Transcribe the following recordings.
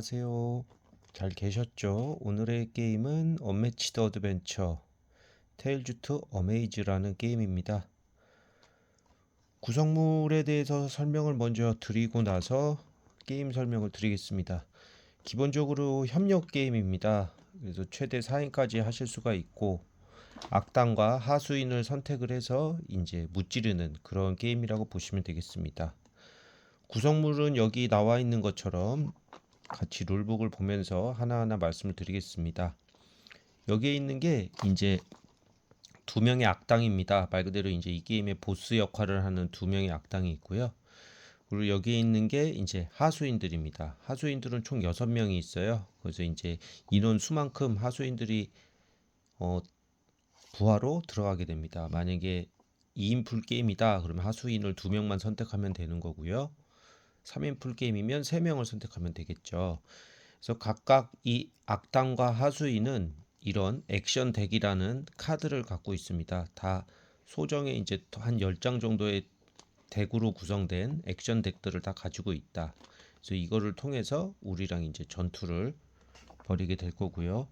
안녕하세요. 잘 계셨죠? 오늘의 게임은 언매치드 어드벤처 테일즈 투 어메이즈라는 게임입니다. 구성물에 대해서 설명을 먼저 드리고 나서 게임 설명을 드리겠습니다. 기본적으로 협력 게임입니다. 그래서 최대 4인까지 하실 수가 있고 악당과 하수인을 선택을 해서 이제 무찌르는 그런 게임이라고 보시면 되겠습니다. 구성물은 여기 나와 있는 것처럼 같이 룰북을 보면서 하나하나 말씀을 드리겠습니다. 여기에 있는 게 이제 두 명의 악당입니다. 말 그대로 이제 이 게임의 보스 역할을 하는 두 명의 악당이 있고요. 그리고 여기에 있는 게 이제 하수인들입니다. 하수인들은 총 여섯 명이 있어요. 그래서 이제 인원 수만큼 하수인들이 어 부하로 들어가게 됩니다. 만약에 2인 풀 게임이다. 그러면 하수인을 두 명만 선택하면 되는 거고요. 3인 풀 게임이면 3명을 선택하면 되겠죠. 그래서 각각 이 악당과 하수인은 이런 액션 덱이라는 카드를 갖고 있습니다. 다 소정의 이제 한 10장 정도의 덱으로 구성된 액션 덱들을 다 가지고 있다. 그래서 이거를 통해서 우리랑 이제 전투를 벌이게 될 거고요.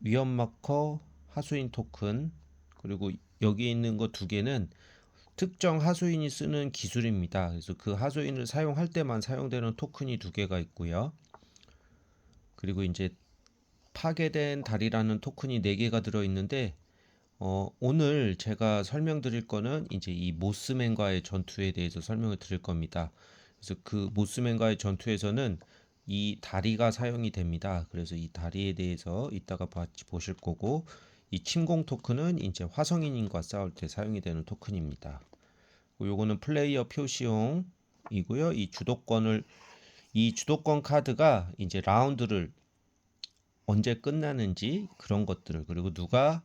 위험 마커, 하수인 토큰, 그리고 여기 있는 거 두 개는 특정 하수인이 쓰는 기술입니다. 그래서 그 하수인을 사용할 때만 사용되는 토큰이 두 개가 있고요. 그리고 이제 파괴된 달이라는 토큰이 네 개가 들어 있는데 어, 오늘 제가 설명드릴 거는 이제 이 모스맨과의 전투에 대해서 설명을 드릴 겁니다. 그래서 그 모스맨과의 전투에서는 이 다리가 사용이 됩니다. 그래서 이 다리에 대해서 이따가 같이 보실 거고 이 침공 토큰은 이제 화성인과 싸울 때 사용이 되는 토큰입니다. 요거는 플레이어 표시용이고요. 이 주도권을 이 주도권 카드가 이제 라운드를 언제 끝나는지 그런 것들을 그리고 누가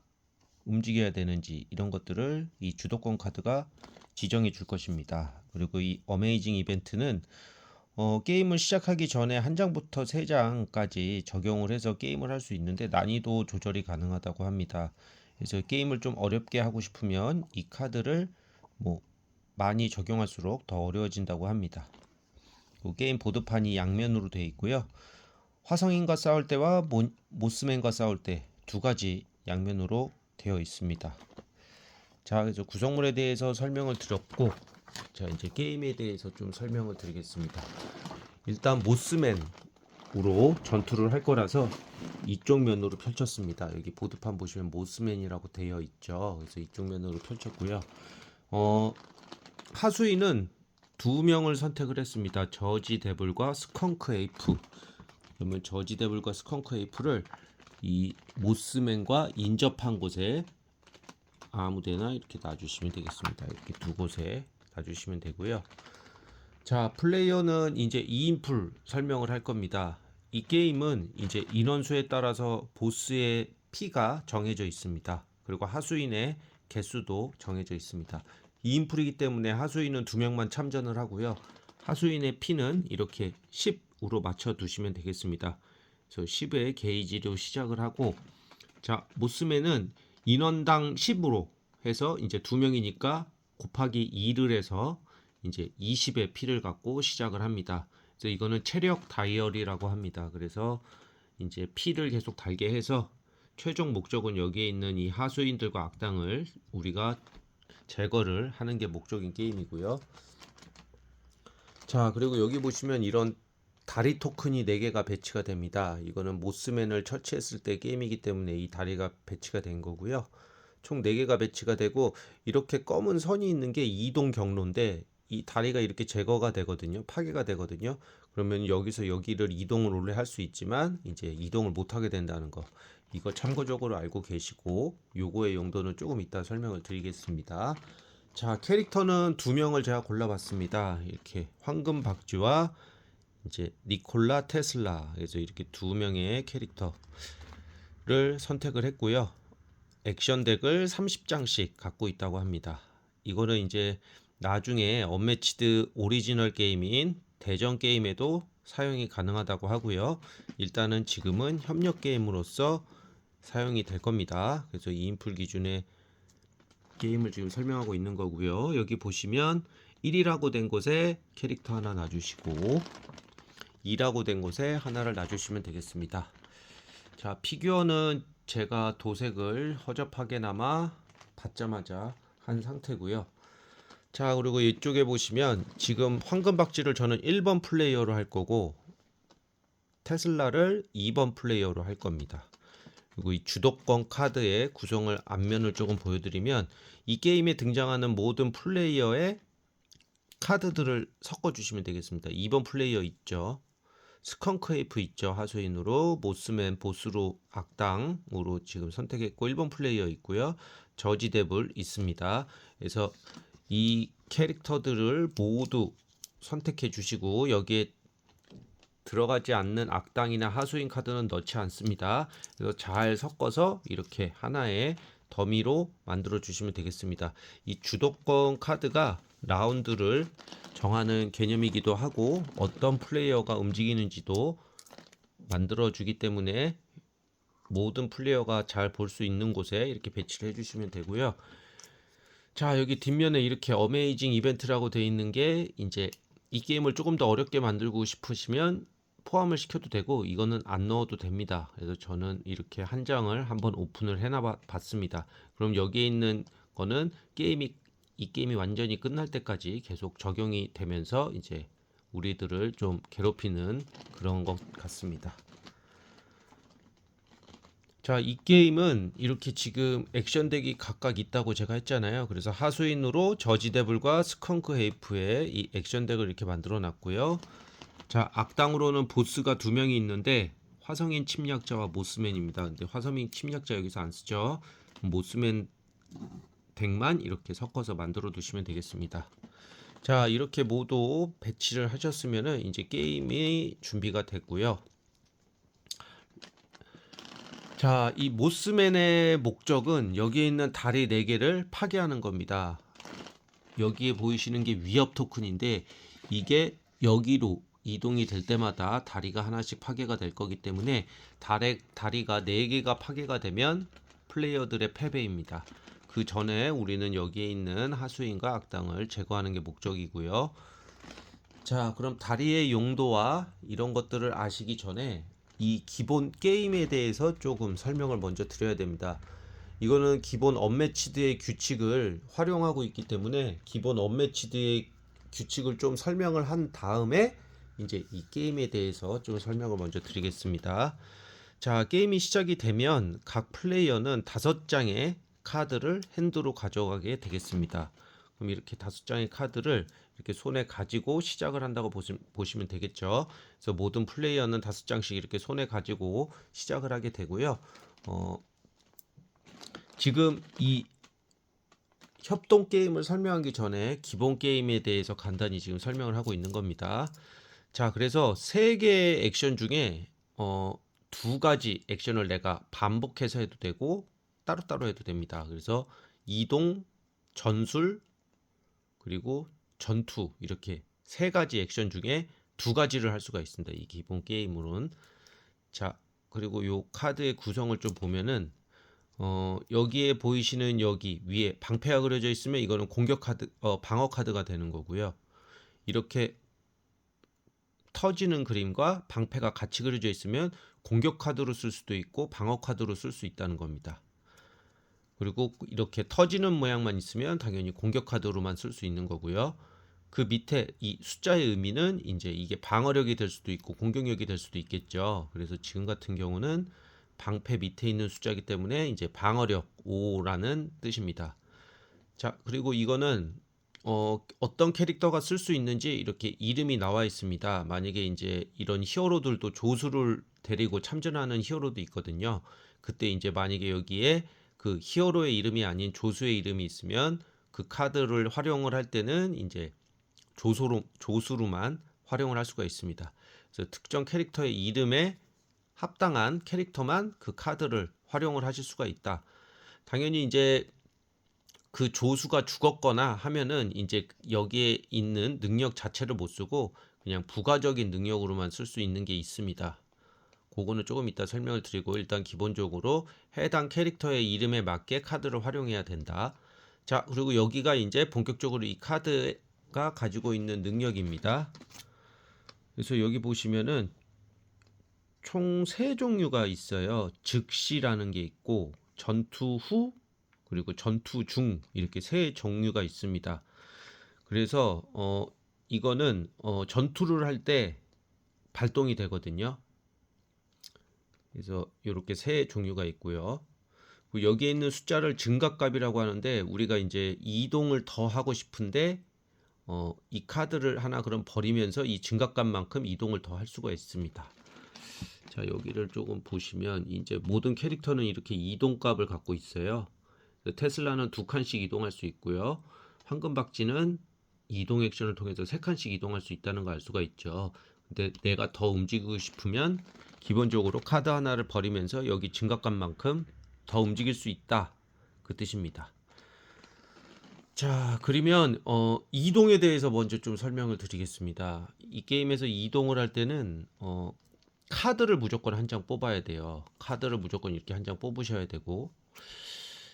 움직여야 되는지 이런 것들을 이 주도권 카드가 지정해 줄 것입니다. 그리고 이 어메이징 이벤트는 어, 게임을 시작하기 전에 한 장부터 세 장까지 적용을 해서 게임을 할 수 있는데 난이도 조절이 가능하다고 합니다. 그래서 게임을 좀 어렵게 하고 싶으면 이 카드를 뭐 많이 적용할수록 더 어려워진다고 합니다. 그 게임 보드판이 양면으로 되어 있고요. 화성인과 싸울 때와 모, 모스맨과 싸울 때 두 가지 양면으로 되어 있습니다. 자, 그래서 구성물에 대해서 설명을 드렸고, 자 이제 게임에 대해서 좀 설명을 드리겠습니다. 일단 모스맨으로 전투를 할 거라서 이쪽 면으로 펼쳤습니다. 여기 보드판 보시면 모스맨이라고 되어 있죠. 그래서 이쪽 면으로 펼쳤고요. 어, 하수인은 두 명을 선택을 했습니다. 저지 데블과 스컹크 에이프. 그러면 저지 데블과 스컹크 에이프를 이 모스맨과 인접한 곳에 아무데나 이렇게 놔주시면 되겠습니다. 이렇게 두 곳에 놔주시면 되고요. 자, 플레이어는 이제 2인풀 설명을 할 겁니다. 이 게임은 이제 인원수에 따라서 보스의 피가 정해져 있습니다. 그리고 하수인의 개수도 정해져 있습니다. 2인풀이기 때문에 하수인은 두 명만 참전을 하고요. 하수인의 피는 이렇게 10으로 맞춰 두시면 되겠습니다. 그래서 10의 게이지로 시작을 하고 자, 모스맨은 인원당 10으로 해서 이제 두 명이니까 곱하기 2를 해서 이제 20의 피를 갖고 시작을 합니다. 그래서 이거는 체력 다이어리라고 합니다. 그래서 이제 피를 계속 달게 해서 최종 목적은 여기에 있는 이 하수인들과 악당을 우리가 제거를 하는 게 목적인 게임이고요. 자, 그리고 여기 보시면 이런 다리 토큰이 4개가 배치가 됩니다. 이거는 모스맨을 처치했을 때 게임이기 때문에 이 다리가 배치가 된 거고요. 총 4개가 배치가 되고 이렇게 검은 선이 있는 게 이동 경로인데 이 다리가 이렇게 제거가 되거든요. 파괴가 되거든요. 그러면 여기서 여기를 이동을 원래 할 수 있지만 이제 이동을 못 하게 된다는 거. 이거 참고적으로 알고 계시고 요거의 용도는 조금 이따 설명을 드리겠습니다. 자, 캐릭터는 두 명을 제가 골라봤습니다. 이렇게 황금 박쥐와 이제 니콜라 테슬라 그래서 이렇게 두 명의 캐릭터를 선택을 했고요. 액션 덱을 30장씩 갖고 있다고 합니다. 이거는 이제 나중에 언매치드 오리지널 게임인 대전 게임에도 사용이 가능하다고 하고요. 일단은 지금은 협력 게임으로서 사용이 될 겁니다. 그래서 2인풀 기준의 게임을 지금 설명하고 있는 거고요. 여기 보시면 1이라고 된 곳에 캐릭터 하나 놔주시고 2라고 된 곳에 하나를 놔주시면 되겠습니다. 자, 피규어는 제가 도색을 허접하게나마 받자마자 한 상태고요. 자, 그리고 이쪽에 보시면 지금 황금 박쥐를 저는 1번 플레이어로 할 거고 테슬라를 2번 플레이어로 할 겁니다. 그리고 이 주도권 카드의 구성을 앞면을 조금 보여드리면 이 게임에 등장하는 모든 플레이어의 카드들을 섞어 주시면 되겠습니다. 2번 플레이어 있죠. 스컹크 에이프 있죠. 하수인으로 모스맨 보스로 악당으로 지금 선택했고 1번 플레이어 있고요. 저지 데블 있습니다. 그래서 이 캐릭터들을 모두 선택해 주시고 여기에 들어가지 않는 악당이나 하수인 카드는 넣지 않습니다. 그래서 잘 섞어서 이렇게 하나의 더미로 만들어 주시면 되겠습니다. 이 주도권 카드가 라운드를 정하는 개념이기도 하고 어떤 플레이어가 움직이는지도 만들어 주기 때문에 모든 플레이어가 잘 볼 수 있는 곳에 이렇게 배치를 해 주시면 되고요. 자, 여기 뒷면에 이렇게 어메이징 이벤트라고 되어 있는 게 이제 이 게임을 조금 더 어렵게 만들고 싶으시면 포함을 시켜도 되고 이거는 안 넣어도 됩니다. 그래서 저는 이렇게 한 장을 한번 오픈을 해놔 봤습니다. 그럼 여기에 있는 거는 게임이 이 게임이 완전히 끝날 때까지 계속 적용이 되면서 이제 우리들을 좀 괴롭히는 그런 것 같습니다. 자, 이 게임은 이렇게 지금 액션 덱이 각각 있다고 제가 했잖아요. 그래서 하수인으로 저지데블과 스컹크 헤이프의 이 액션 덱을 이렇게 만들어 놨고요. 자, 악당으로는 보스가 두 명이 있는데 화성인 침략자와 모스맨입니다. 근데 화성인 침략자 여기서 안 쓰죠. 모스맨 덱만 이렇게 섞어서 만들어 두시면 되겠습니다. 자, 이렇게 모두 배치를 하셨으면은 이제 게임이 준비가 됐고요. 자, 이 모스맨의 목적은 여기에 있는 다리 4개를 파괴하는 겁니다. 여기에 보이시는 게 위협 토큰인데 이게 여기로 이동이 될 때마다 다리가 하나씩 파괴가 될 거기 때문에 다리, 다리가 4개가 파괴가 되면 플레이어들의 패배입니다. 그 전에 우리는 여기에 있는 하수인과 악당을 제거하는 게 목적이고요. 자, 그럼 다리의 용도와 이런 것들을 아시기 전에 이 기본 게임에 대해서 조금 설명을 먼저 드려야 됩니다. 이거는 기본 언매치드의 규칙을 활용하고 있기 때문에 기본 언매치드의 규칙을 좀 설명을 한 다음에 이제 이 게임에 대해서 좀 설명을 먼저 드리겠습니다. 자, 게임이 시작이 되면 각 플레이어는 다섯 장의 카드를 핸드로 가져가게 되겠습니다. 그럼 이렇게 다섯 장의 카드를 이렇게 손에 가지고 시작을 한다고 보시, 보시 면 되겠죠. 그래서 모든 플레이어는 다섯 장씩 이렇게 손에 가지고 시작을 하게 되고요. 어, 지금 이 협동 게임을 설명하기 전에 기본 게임에 대해서 간단히 지금 설명을 하고 있는 겁니다. 자, 그래서 세 개의 액션 중에 어, 두 가지 액션을 내가 반복해서 해도 되고 따로따로 해도 됩니다. 그래서 이동, 전술, 그리고 전투 이렇게 세 가지 액션 중에 두 가지를 할 수가 있습니다. 이 기본 게임으로는 자 그리고 요 카드의 구성을 좀 보면은 어 여기에 보이시는 여기 위에 방패가 그려져 있으면 이거는 공격 카드 어 방어 카드가 되는 거고요. 이렇게 터지는 그림과 방패가 같이 그려져 있으면 공격 카드로 쓸 수도 있고 방어 카드로 쓸 수 있다는 겁니다. 그리고 이렇게 터지는 모양만 있으면 당연히 공격 카드로만 쓸 수 있는 거고요. 그 밑에 이 숫자의 의미는 이제 이게 방어력이 될 수도 있고 공격력이 될 수도 있겠죠. 그래서 지금 같은 경우는 방패 밑에 있는 숫자이기 때문에 이제 방어력 5라는 뜻입니다. 자, 그리고 이거는 어, 어떤 캐릭터가 쓸 수 있는지 이렇게 이름이 나와 있습니다. 만약에 이제 이런 히어로들도 조수를 데리고 참전하는 히어로도 있거든요. 그때 이제 만약에 여기에 그 히어로의 이름이 아닌 조수의 이름이 있으면 그 카드를 활용을 할 때는 이제 조수로 조수로만 활용을 할 수가 있습니다. 그래서 특정 캐릭터의 이름에 합당한 캐릭터만 그 카드를 활용을 하실 수가 있다. 당연히 이제 그 조수가 죽었거나 하면은 이제 여기에 있는 능력 자체를 못 쓰고 그냥 부가적인 능력으로만 쓸 수 있는 게 있습니다. 그거는 조금 이따 설명을 드리고 일단 기본적으로 해당 캐릭터의 이름에 맞게 카드를 활용해야 된다. 자, 그리고 여기가 이제 본격적으로 이 카드가 가지고 있는 능력입니다. 그래서 여기 보시면은 총 세 종류가 있어요. 즉시라는 게 있고 전투 후 그리고 전투 중 이렇게 세 종류가 있습니다. 그래서 어 이거는 어 전투를 할 때 발동이 되거든요. 그래서 이렇게 세 종류가 있고요. 그리고 여기에 있는 숫자를 증가값이라고 하는데 우리가 이제 이동을 더 하고 싶은데 어, 이 카드를 하나 그럼 버리면서 이 증가값만큼 이동을 더 할 수가 있습니다. 자 여기를 조금 보시면 이제 모든 캐릭터는 이렇게 이동값을 갖고 있어요. 테슬라는 두 칸씩 이동할 수 있고요. 황금박쥐는 이동 액션을 통해서 세 칸씩 이동할 수 있다는 걸 알 수가 있죠. 근데 내가 더 움직이고 싶으면 기본적으로 카드 하나를 버리면서 여기 증가값만큼 더 움직일 수 있다. 그 뜻입니다. 자, 그러면 어, 이동에 대해서 먼저 좀 설명을 드리겠습니다. 이 게임에서 이동을 할 때는 어, 카드를 무조건 한 장 뽑아야 돼요. 카드를 무조건 이렇게 한 장 뽑으셔야 되고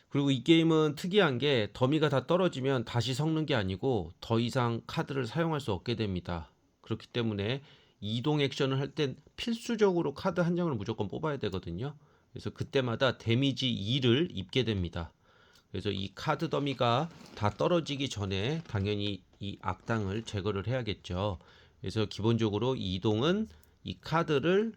그리고 이 게임은 특이한 게 더미가 다 떨어지면 다시 섞는 게 아니고 더 이상 카드를 사용할 수 없게 됩니다. 그렇기 때문에 이동 액션을 할 땐 필수적으로 카드 한 장을 무조건 뽑아야 되거든요. 그래서 그때마다 데미지 2를 입게 됩니다. 그래서 이 카드 더미가 다 떨어지기 전에 당연히 이 악당을 제거를 해야겠죠. 그래서 기본적으로 이동은 이 카드를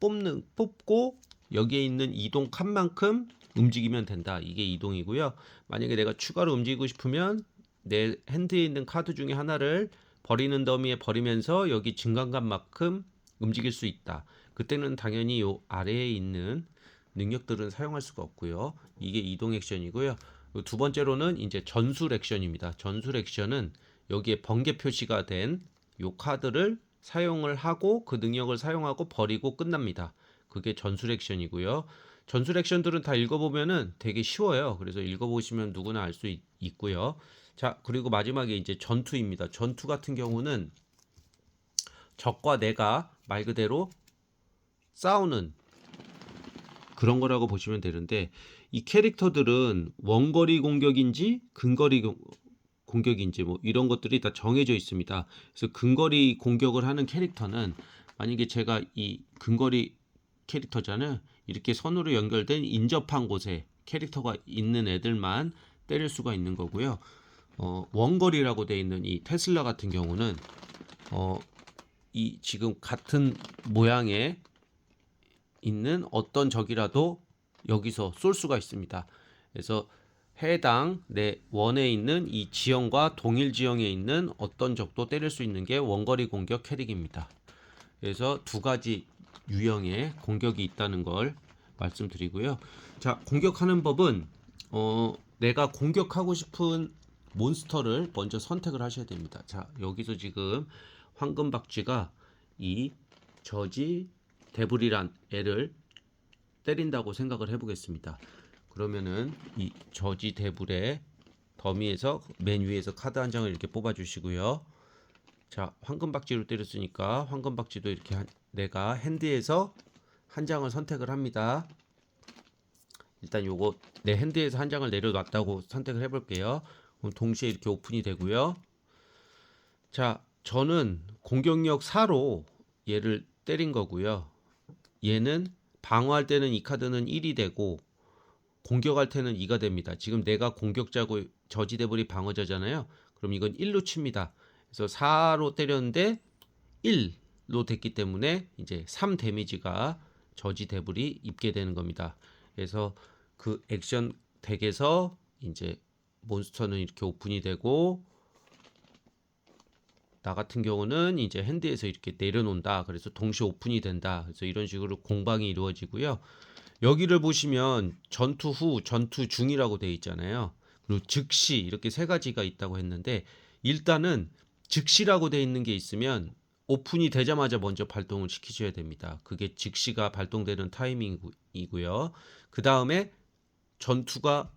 뽑는 뽑고 여기에 있는 이동 칸만큼 움직이면 된다. 이게 이동이고요. 만약에 내가 추가로 움직이고 싶으면 내 핸드에 있는 카드 중에 하나를 버리는 더미에 버리면서 여기 증강감만큼 움직일 수 있다. 그때는 당연히 요 아래에 있는 능력들은 사용할 수가 없고요. 이게 이동 액션이고요. 두 번째로는 이제 전술 액션입니다. 전술 액션은 여기에 번개 표시가 된 요 카드를 사용을 하고 그 능력을 사용하고 버리고 끝납니다. 그게 전술 액션이고요. 전술 액션들은 다 읽어보면은 되게 쉬워요. 그래서 읽어보시면 누구나 알 수 있고요. 자, 그리고 마지막에 이제 전투입니다. 전투 같은 경우는 적과 내가 말 그대로 싸우는 그런 거라고 보시면 되는데 이 캐릭터들은 원거리 공격인지 근거리 공, 공격인지 뭐 이런 것들이 다 정해져 있습니다. 그래서 근거리 공격을 하는 캐릭터는 만약에 제가 이 근거리 캐릭터잖아요. 이렇게 선으로 연결된 인접한 곳에 캐릭터가 있는 애들만 때릴 수가 있는 거고요. 어, 원거리라고 돼 있는 이 테슬라 같은 경우는 어, 이 지금 같은 모양의 있는 어떤 적이라도 여기서 쏠 수가 있습니다. 그래서 해당 내 원에 있는 이 지형과 동일 지형에 있는 어떤 적도 때릴 수 있는 게 원거리 공격 캐릭입니다. 그래서 두 가지 유형의 공격이 있다는 걸 말씀드리고요. 자, 공격하는 법은 어, 내가 공격하고 싶은 몬스터를 먼저 선택을 하셔야 됩니다. 자, 여기서 지금 황금박쥐가 이 저지 데브리란 애를 때린다고 생각을 해보겠습니다. 그러면은 이 저지 데블의 더미에서 맨 위에서 카드 한 장을 이렇게 뽑아주시고요. 자, 황금박쥐로 때렸으니까 황금박쥐도 이렇게 한, 내가 핸드에서 한 장을 선택을 합니다. 일단 요거 내 핸드에서 한 장을 내려놨다고 선택을 해볼게요. 동시에 이렇게 오픈이 되고요. 자, 저는 공격력 4로 얘를 때린 거고요. 얘는 방어할 때는 이 카드는 1이 되고 공격할 때는 2가 됩니다. 지금 내가 공격자고 저지대불이 방어자잖아요. 그럼 이건 1로 칩니다. 그래서 4로 때렸는데 1로 됐기 때문에 이제 3 데미지가 저지대불이 입게 되는 겁니다. 그래서 그 액션 덱에서 이제 몬스터는 이렇게 오픈이 되고 나 같은 경우는 이제 핸드에서 이렇게 내려놓는다. 그래서 동시에 오픈이 된다. 그래서 이런 식으로 공방이 이루어지고요. 여기를 보시면 전투 후, 전투 중이라고 되어 있잖아요. 그리고 즉시 이렇게 세 가지가 있다고 했는데 일단은 즉시라고 되어 있는 게 있으면 오픈이 되자마자 먼저 발동을 시키셔야 됩니다. 그게 즉시가 발동되는 타이밍이고요. 그 다음에 전투가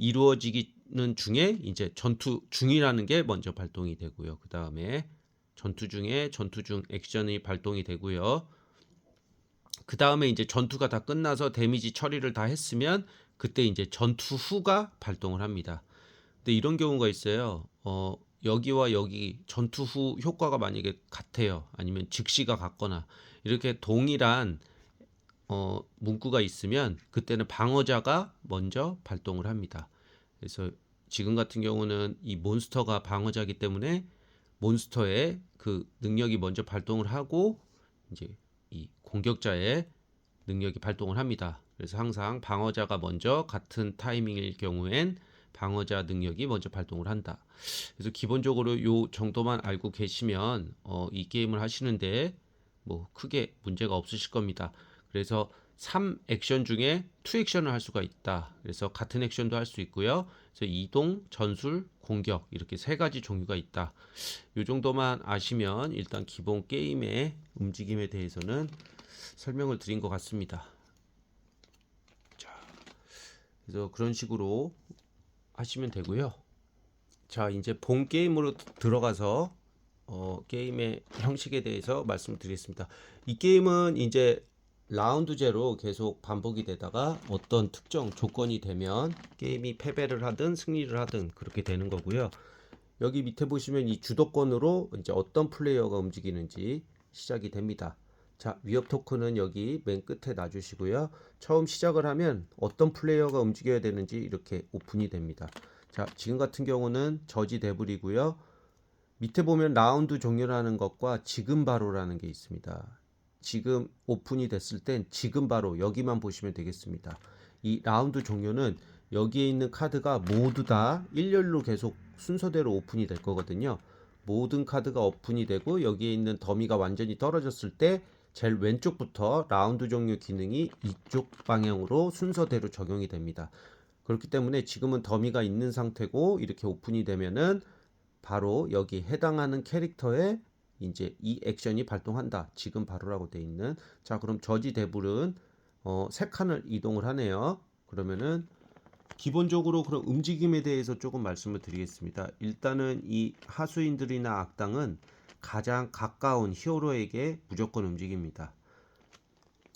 이루어지기는 중에 이제 전투 중이라는 게 먼저 발동이 되고요. 그 다음에 전투 중에 전투 중 액션이 발동이 되고요. 그 다음에 이제 전투가 다 끝나서 데미지 처리를 다 했으면 그때 이제 전투 후가 발동을 합니다. 근데 이런 경우가 있어요. 어, 여기와 여기 전투 후 효과가 만약에 같아요. 아니면 즉시가 같거나 이렇게 동일한 어, 문구가 있으면 그때는 방어자가 먼저 발동을 합니다. 그래서 지금 같은 경우는 이 몬스터가 방어자이기 때문에 몬스터의 그 능력이 먼저 발동을 하고 이제 이 공격자의 능력이 발동을 합니다. 그래서 항상 방어자가 먼저 같은 타이밍일 경우엔 방어자 능력이 먼저 발동을 한다. 그래서 기본적으로 요 정도만 알고 계시면 어, 이 게임을 하시는데 뭐 크게 문제가 없으실 겁니다. 그래서 3 액션 중에 2 액션을 할 수가 있다. 그래서 같은 액션도 할 수 있고요. 그래서 이동, 전술, 공격 이렇게 세 가지 종류가 있다. 요 정도만 아시면 일단 기본 게임의 움직임에 대해서는 설명을 드린 것 같습니다. 자, 그래서 그런 식으로 하시면 되고요. 자, 이제 본 게임으로 들어가서 어, 게임의 형식에 대해서 말씀드리겠습니다. 이 게임은 이제 라운드 제로 계속 반복이 되다가 어떤 특정 조건이 되면 게임이 패배를 하든 승리를 하든 그렇게 되는 거고요. 여기 밑에 보시면 이 주도권으로 이제 어떤 플레이어가 움직이는지 시작이 됩니다. 자, 위협 토큰은 여기 맨 끝에 놔주시고요. 처음 시작을 하면 어떤 플레이어가 움직여야 되는지 이렇게 오픈이 됩니다. 자, 지금 같은 경우는 저지 데블이고요. 밑에 보면 라운드 종료라는 것과 지금 바로라는 게 있습니다. 지금 오픈이 됐을 땐 지금 바로 여기만 보시면 되겠습니다. 이 라운드 종료는 여기에 있는 카드가 모두 다 일렬로 계속 순서대로 오픈이 될 거거든요. 모든 카드가 오픈이 되고 여기에 있는 더미가 완전히 떨어졌을 때 제일 왼쪽부터 라운드 종료 기능이 이쪽 방향으로 순서대로 적용이 됩니다. 그렇기 때문에 지금은 더미가 있는 상태고 이렇게 오픈이 되면은 바로 여기 해당하는 캐릭터에 이제 이 액션이 발동한다. 지금 바로라고 돼 있는. 자, 그럼 저지 대불은 어, 세 칸을 이동을 하네요. 그러면은 기본적으로 그런 움직임에 대해서 조금 말씀을 드리겠습니다. 일단은 이 하수인들이나 악당은 가장 가까운 히어로에게 무조건 움직입니다.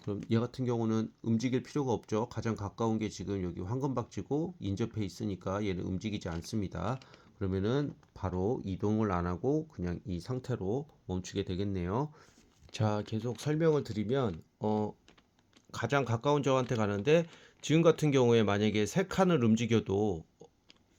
그럼 얘 같은 경우는 움직일 필요가 없죠. 가장 가까운 게 지금 여기 황금박쥐고 인접해 있으니까 얘는 움직이지 않습니다. 그러면은 바로 이동을 안 하고 그냥 이 상태로 멈추게 되겠네요. 자, 계속 설명을 드리면 어 가장 가까운 저한테 가는데 지금 같은 경우에 만약에 세 칸을 움직여도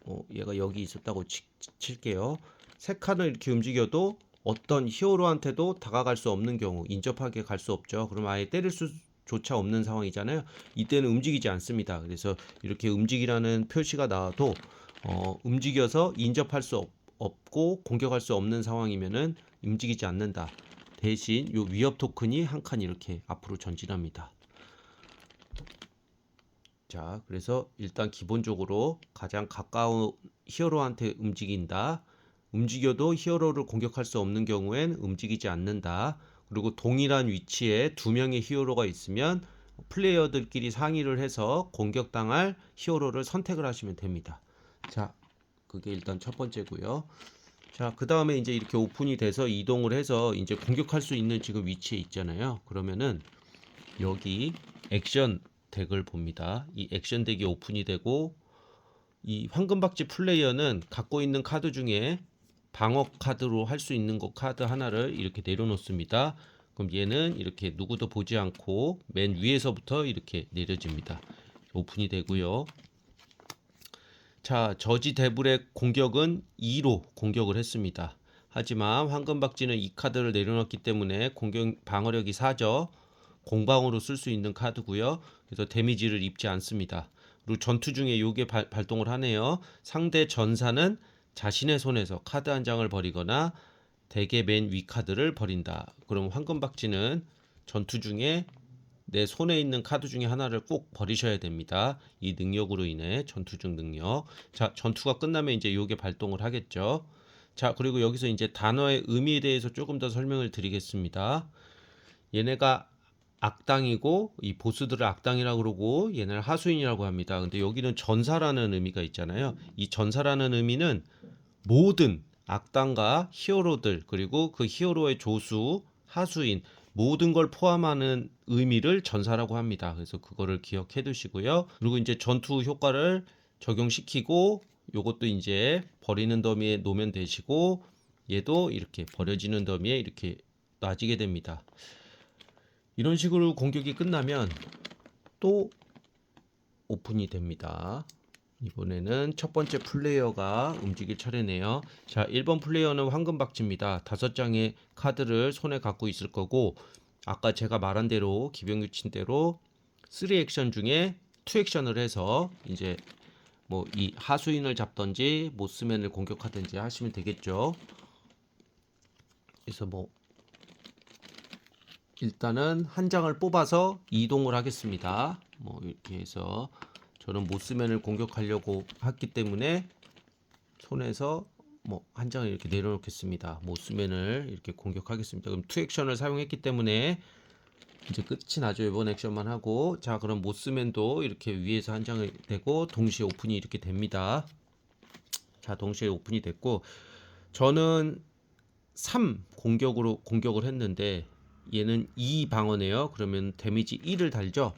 어, 얘가 여기 있었다고 치, 칠게요. 세 칸을 이렇게 움직여도 어떤 히어로한테도 다가갈 수 없는 경우 인접하게 갈 수 없죠. 그럼 아예 때릴 수조차 없는 상황이잖아요. 이때는 움직이지 않습니다. 그래서 이렇게 움직이라는 표시가 나와도 어, 움직여서 인접할 수 없, 없고 공격할 수 없는 상황이면은 움직이지 않는다. 대신 요 위협 토큰이 한 칸 이렇게 앞으로 전진합니다. 자, 그래서 일단 기본적으로 가장 가까운 히어로한테 움직인다. 움직여도 히어로를 공격할 수 없는 경우엔 움직이지 않는다. 그리고 동일한 위치에 두 명의 히어로가 있으면 플레이어들끼리 상의를 해서 공격당할 히어로를 선택을 하시면 됩니다. 자, 그게 일단 첫 번째고요. 자, 그 다음에 이제 이렇게 오픈이 돼서 이동을 해서 이제 공격할 수 있는 지금 위치에 있잖아요. 그러면은 여기 액션 덱을 봅니다. 이 액션 덱이 오픈이 되고 이 황금박쥐 플레이어는 갖고 있는 카드 중에 방어 카드로 할 수 있는 것 카드 하나를 이렇게 내려놓습니다. 그럼 얘는 이렇게 누구도 보지 않고 맨 위에서부터 이렇게 내려집니다. 오픈이 되고요. 자, 저지 데블의 공격은 2로 공격을 했습니다. 하지만 황금박쥐는 이 카드를 내려놨기 때문에 공격 방어력이 4죠. 공방으로 쓸 수 있는 카드고요. 그래서 데미지를 입지 않습니다. 그리고 전투 중에 요게 발, 발동을 하네요. 상대 전사는 자신의 손에서 카드 한 장을 버리거나 대개 맨 위 카드를 버린다. 그럼 황금박쥐는 전투 중에 내 손에 있는 카드 중에 하나를 꼭 버리셔야 됩니다. 이 능력으로 인해 전투 중 능력. 자, 전투가 끝나면 이제 요게 발동을 하겠죠. 자, 그리고 여기서 이제 단어의 의미에 대해서 조금 더 설명을 드리겠습니다. 얘네가 악당이고 이 보스들을 악당이라고 그러고 얘네를 하수인이라고 합니다. 근데 여기는 전사라는 의미가 있잖아요. 이 전사라는 의미는 모든 악당과 히어로들 그리고 그 히어로의 조수, 하수인 모든 걸 포함하는 의미를 전사라고 합니다. 그래서 그거를 기억해 두시고요. 그리고 이제 전투 효과를 적용시키고 요것도 이제 버리는 더미에 놓으면 되시고 얘도 이렇게 버려지는 더미에 이렇게 놔지게 됩니다. 이런 식으로 공격이 끝나면 또 오픈이 됩니다. 이번에는 첫 번째 플레이어가 움직일 차례네요. 자, 1번 플레이어는 황금박쥐입니다. 다섯 장의 카드를 손에 갖고 있을 거고 아까 제가 말한 대로 기병 규칙대로 3 액션 중에 2 액션을 해서 이제 뭐 이 하수인을 잡던지 모스맨을 공격하든지 하시면 되겠죠. 그래서 뭐 일단은 한 장을 뽑아서 이동을 하겠습니다. 뭐 이렇게 해서 저는 모스맨을 공격하려고 했기 때문에 손에서 뭐 한 장을 이렇게 내려놓겠습니다. 모스맨을 이렇게 공격하겠습니다. 그럼 투 액션을 사용했기 때문에 이제 끝이 나죠. 이번 액션만 하고 자 그럼 모스맨도 이렇게 위에서 한 장을 대고 동시에 오픈이 이렇게 됩니다. 자 동시에 오픈이 됐고 저는 3 공격으로 공격을 했는데 얘는 2 방어네요. 그러면 데미지 1을 달죠.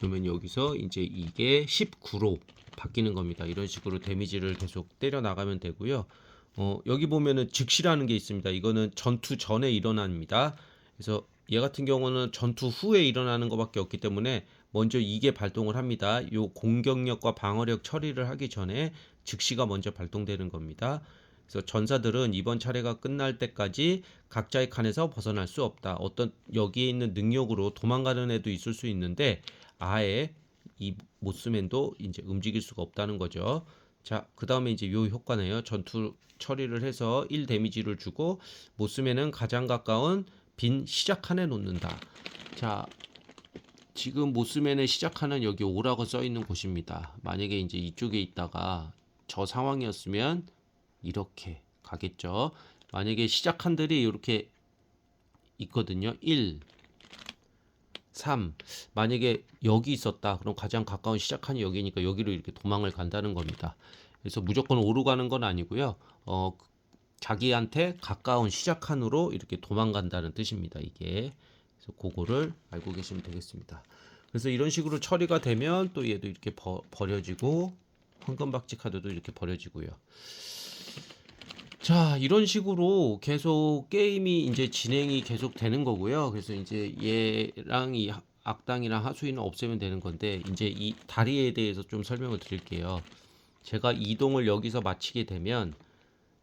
그러면 여기서 이제 이게 19로 바뀌는 겁니다. 이런 식으로 데미지를 계속 때려 나가면 되고요. 어, 여기 보면은 즉시라는 게 있습니다. 이거는 전투 전에 일어납니다. 그래서 얘 같은 경우는 전투 후에 일어나는 것밖에 없기 때문에 먼저 이게 발동을 합니다. 요 공격력과 방어력 처리를 하기 전에 즉시가 먼저 발동되는 겁니다. 그래서 전사들은 이번 차례가 끝날 때까지 각자의 칸에서 벗어날 수 없다. 어떤 여기에 있는 능력으로 도망가는 애도 있을 수 있는데 아예 이 모스맨도 이제 움직일 수가 없다는 거죠. 자, 그 다음에 이제 요 효과네요. 전투 처리를 해서 1 데미지를 주고 모스맨은 가장 가까운 빈 시작 칸에 놓는다. 자, 지금 모스맨의 시작 칸은 여기 5라고 써 있는 곳입니다. 만약에 이제 이쪽에 있다가 저 상황이었으면 이렇게 가겠죠. 만약에 시작 칸들이 이렇게 있거든요. 1, 3. 만약에 여기 있었다. 그럼 가장 가까운 시작칸이 여기니까 여기로 이렇게 도망을 간다는 겁니다. 그래서 무조건 오르 가는 건 아니고요. 어, 자기한테 가까운 시작칸으로 이렇게 도망간다는 뜻입니다. 이게. 그래서 그거를 알고 계시면 되겠습니다. 그래서 이런 식으로 처리가 되면 또 얘도 이렇게 버, 버려지고 황금박쥐 카드도 이렇게 버려지고요. 자, 이런 식으로 계속 게임이 이제 진행이 계속 되는 거고요. 그래서 이제 얘랑 이 하- 악당이랑 하수인을 없애면 되는 건데, 이제 이 다리에 대해서 좀 설명을 드릴게요. 제가 이동을 여기서 마치게 되면,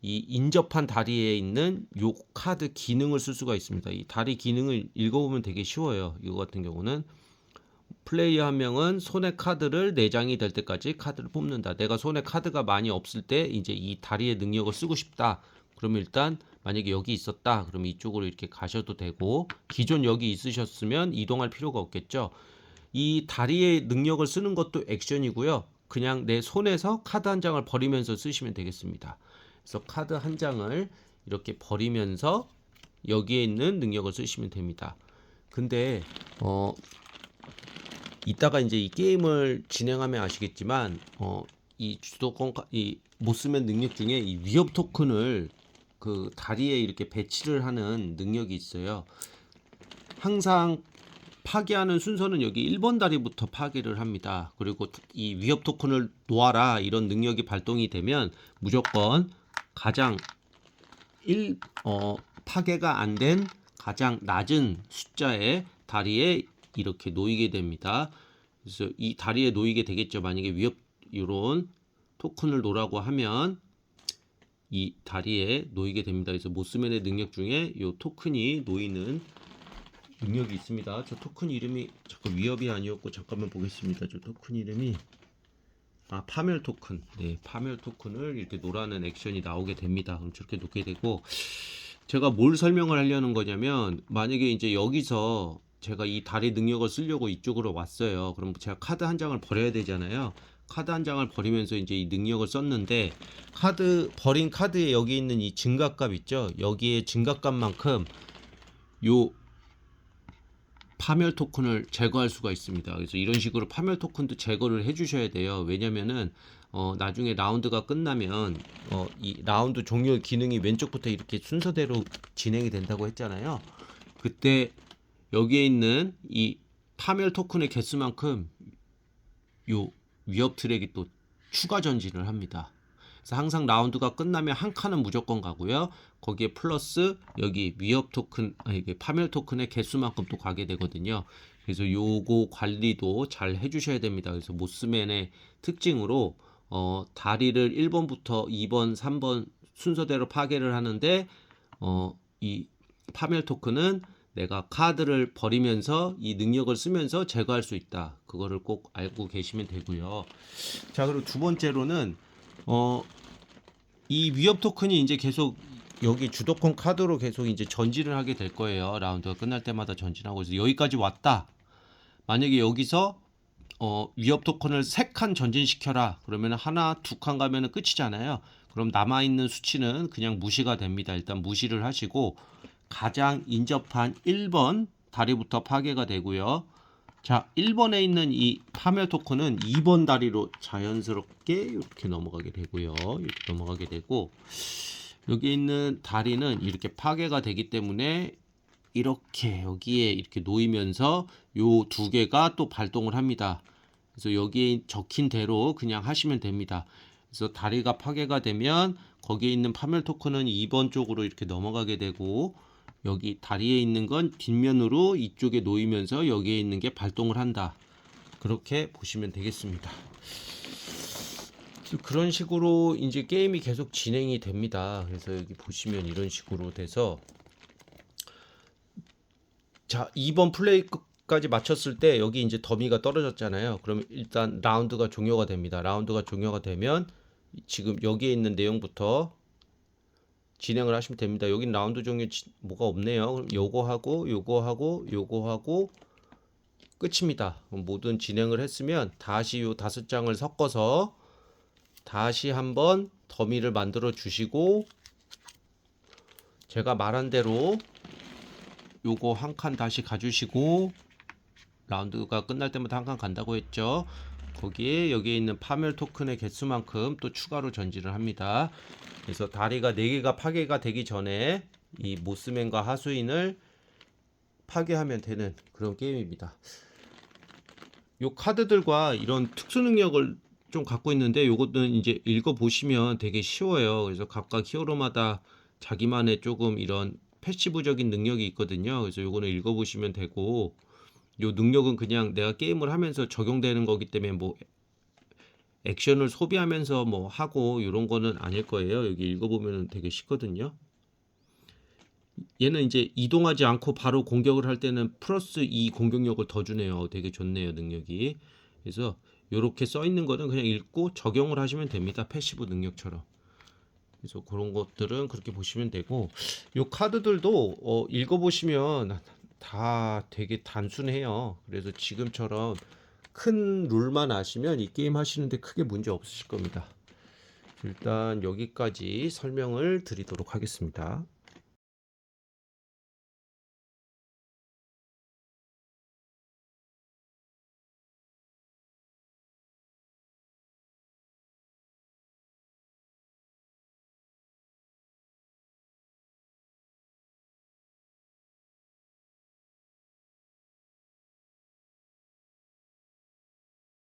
이 인접한 다리에 있는 요 카드 기능을 쓸 수가 있습니다. 이 다리 기능을 읽어보면 되게 쉬워요. 이거 같은 경우는 플레이어 한 명은 손에 카드를 4장이 될 때까지 카드를 뽑는다. 내가 손에 카드가 많이 없을 때 이제 이 다리의 능력을 쓰고 싶다. 그러면 일단 만약에 여기 있었다. 그러면 이쪽으로 이렇게 가셔도 되고 기존 여기 있으셨으면 이동할 필요가 없겠죠. 이 다리의 능력을 쓰는 것도 액션이고요. 그냥 내 손에서 카드 한 장을 버리면서 쓰시면 되겠습니다. 그래서 카드 한 장을 이렇게 버리면서 여기에 있는 능력을 쓰시면 됩니다. 근데 어 이따가 이제 이 게임을 진행하면 아시겠지만 어 이 주도권 카- 이 모스맨 능력 중에 이 위협 토큰을 그 다리에 이렇게 배치를 하는 능력이 있어요. 항상 파괴하는 순서는 여기 1번 다리부터 파괴를 합니다. 그리고 이 위협 토큰을 놓아라 이런 능력이 발동이 되면 무조건 가장 1, 어, 파괴가 안 된 가장 낮은 숫자의 다리에 이렇게 놓이게 됩니다. 그래서 이 다리에 놓이게 되겠죠. 만약에 위협 이런 토큰을 놓으라고 하면 이 다리에 놓이게 됩니다. 그래서 모스맨의 능력 중에 이 토큰이 놓이는 능력이 있습니다. 저 토큰 이름이 잠깐 위협이 아니었고 잠깐만 보겠습니다. 저 토큰 이름이 아 파멸 토큰. 네, 파멸 토큰을 이렇게 놓으라는 액션이 나오게 됩니다. 그럼 저렇게 놓게 되고 제가 뭘 설명을 하려는 거냐면 만약에 이제 여기서 제가 이 다리 능력을 쓰려고 이쪽으로 왔어요. 그럼 제가 카드 한 장을 버려야 되잖아요. 카드 한 장을 버리면서 이제 이 능력을 썼는데 카드 버린 카드에 여기 있는 이 증가값 있죠. 여기에 증가값만큼 요 파멸 토큰을 제거할 수가 있습니다. 그래서 이런 식으로 파멸 토큰도 제거를 해주셔야 돼요. 왜냐면은 어, 나중에 라운드가 끝나면 어, 이 라운드 종료 기능이 왼쪽부터 이렇게 순서대로 진행이 된다고 했잖아요. 그때 여기에 있는 이 파멸 토큰의 개수만큼 요 위협 트랙이 또 추가 전진을 합니다. 그래서 항상 라운드가 끝나면 한 칸은 무조건 가고요. 거기에 플러스 여기 위협 토큰, 아 이게 파멸 토큰의 개수만큼 또 가게 되거든요. 그래서 요거 관리도 잘 해주셔야 됩니다. 그래서 모스맨의 특징으로 어, 다리를 1번부터 2번, 3번 순서대로 파괴를 하는데 어, 이 파멸 토큰은 내가 카드를 버리면서 이 능력을 쓰면서 제거할 수 있다. 그거를 꼭 알고 계시면 되고요. 자, 그리고 두 번째로는 어, 이 위협 토큰이 이제 계속 여기 주도권 카드로 계속 이제 전진을 하게 될 거예요. 라운드가 끝날 때마다 전진하고 있어. 여기까지 왔다. 만약에 여기서 어, 위협 토큰을 세 칸 전진시켜라. 그러면 하나, 두 칸 가면은 끝이잖아요. 그럼 남아 있는 수치는 그냥 무시가 됩니다. 일단 무시를 하시고 가장 인접한 1번 다리부터 파괴가 되고요. 자, 1번에 있는 이 파멸 토큰은 2번 다리로 자연스럽게 이렇게 넘어가게 되고요. 이렇게 넘어가게 되고 여기 있는 다리는 이렇게 파괴가 되기 때문에 이렇게 여기에 이렇게 놓이면서 요 두 개가 또 발동을 합니다. 그래서 여기에 적힌 대로 그냥 하시면 됩니다. 그래서 다리가 파괴가 되면 거기에 있는 파멸 토큰은 2번 쪽으로 이렇게 넘어가게 되고 여기 다리에 있는 건 뒷면으로 이쪽에 놓이면서 여기에 있는 게 발동을 한다. 그렇게 보시면 되겠습니다. 그런 식으로 이제 게임이 계속 진행이 됩니다. 그래서 여기 보시면 이런 식으로 돼서 자, 2번 플레이 까지 마쳤을 때 여기 이제 더미가 떨어졌잖아요. 그러면 일단 라운드가 종료가 됩니다. 라운드가 종료가 되면 지금 여기에 있는 내용부터 진행을 하시면 됩니다. 여긴 라운드 지- 뭐가 없네요. 요거 하고 요거 하고 요거 하고 끝입니다. 모든 진행을 했으면 다시 요 다섯 장을 섞어서 다시 한번 더미를 만들어 주시고 제가 말한 대로 요거 한 칸 다시 가주시고 라운드가 끝날 때마다 한 칸 간다고 했죠. 거기에 여기에 있는 파멸 토큰의 개수만큼 또 추가로 전지를 합니다. 그래서 다리가 4개가 파괴가 되기 전에 이 모스맨과 하수인을 파괴하면 되는 그런 게임입니다. 요 카드들과 이런 특수 능력을 좀 갖고 있는데 요것은 이제 읽어 보시면 되게 쉬워요. 그래서 각각 히어로마다 자기만의 조금 이런 패시브적인 능력이 있거든요. 그래서 요거는 읽어 보시면 되고 요 능력은 그냥 내가 게임을 하면서 적용되는 거기 때문에 뭐 액션을 소비하면서 뭐 하고 이런 거는 아닐 거예요. 여기 읽어보면 되게 쉽거든요. 얘는 이제 이동하지 않고 바로 공격을 할 때는 플러스 2 공격력을 더 주네요. 되게 좋네요, 능력이. 그래서 이렇게 써 있는 거는 그냥 읽고 적용을 하시면 됩니다. 패시브 능력처럼. 그래서 그런 것들은 그렇게 보시면 되고 요 카드들도 어, 읽어보시면 다 되게 단순해요. 그래서 지금처럼 큰 룰만 아시면 이 게임 하시는데 크게 문제 없으실 겁니다. 일단 여기까지 설명을 드리도록 하겠습니다.